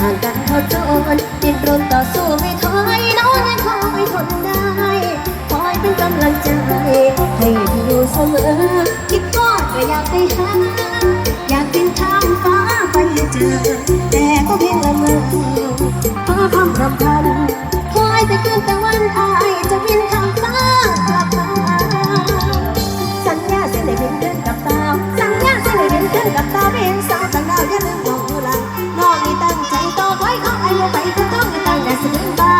ห่างกันเท่าโจรดิ้นรนต่อสู้ไม่ถอยน้องยังคอยทนได้คอยเป็นกำลังใจ ให้อยู่เสมอ คิดก็ก็อยากไปหาอยากบินข้ามฟ้าไปเจอ แต่ก็เพียงละเมอเพราะความรำพันคอยแต่ คืนตะวันอายจะบินข้ามฟ้ากลับมาสัญญาเส้นได้เป็นเดินกับตาสัญญาเส้นได้เป็นเดินกับตาเป็นสาวต่างดาวอย่าลืมมองดูหลังน้องนี่ตั้งใจต่อไว้ของไอ้โมไปคือต้องไม่ตั้งแต่เสนบา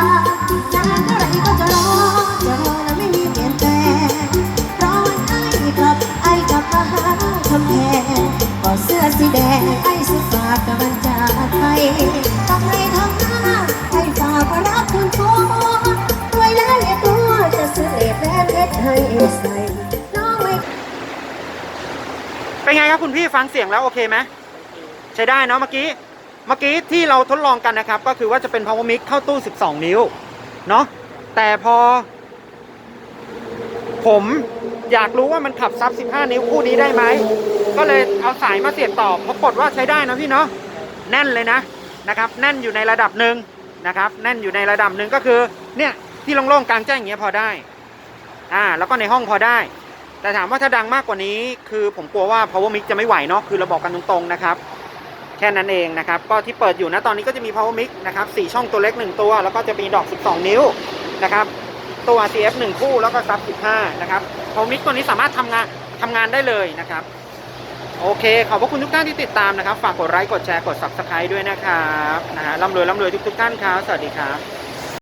นานเท่าไรก็จะรอจะรอและไม่มีเปลี่ยนแปลงรอไอ้กลับไอ้กลับมาหาคำแพงกอดเสื้อสีแดงไอ้สุดฝากกับมันจากไป เป็นไงครับคุณพี่ฟังเสียงแล้วโอเคไหมใช้ได้เนาะเมื่อกี้เมื่อกี้ที่เราทดลองกันนะครับ ก็คือว่าจะเป็น power mic เข้าตู้ 12 นิ้วเนาะแต่พอ ผมอยากรู้ว่ามันขับซับ 15 นิ้วคู่นี้ได้ไหมก็เลยเอาสายมาเสียบต่อปรากฏว่าใช้ได้นะพี่เนาะแน่นเลยนะนะครับ แน่นอยู่ในระดับหนึ่งนะครับ แน่นอยู่ในระดับหนึ่งก็คือ เนี่ยที่โล่งๆกลางแจ้งอย่างเงี้ยพอได้อ่าแล้วก็ในห้องพอได้ แต่ถามว่าถ้าดังมากกว่านี้ คือผมกลัวว่า power mic จะไม่ไหวเนาะคือเราบอกกันตรงๆนะครับ แค่นั้นเองนะครับ ก็ที่เปิดอยู่นะตอนนี้ก็จะมี power mic นะครับสี่ช่องตัวเล็ก 1 ตัว แล้วก็จะมีดอก 12 นิ้วนะครับ ตัว CF 1 คู่แล้วก็ซับ 15 นะครับ power mic ตัวนี้สามารถทำงานทำงานได้เลยนะครับโอเค ขอบพระคุณทุกท่านที่ติดตามนะครับ ฝากกดไลค์ กดแชร์ กด subscribe ด้วยนะครับ นะฮะร่ำรวยร่ำรวยทุกๆท่านครับ สวัสดีครับ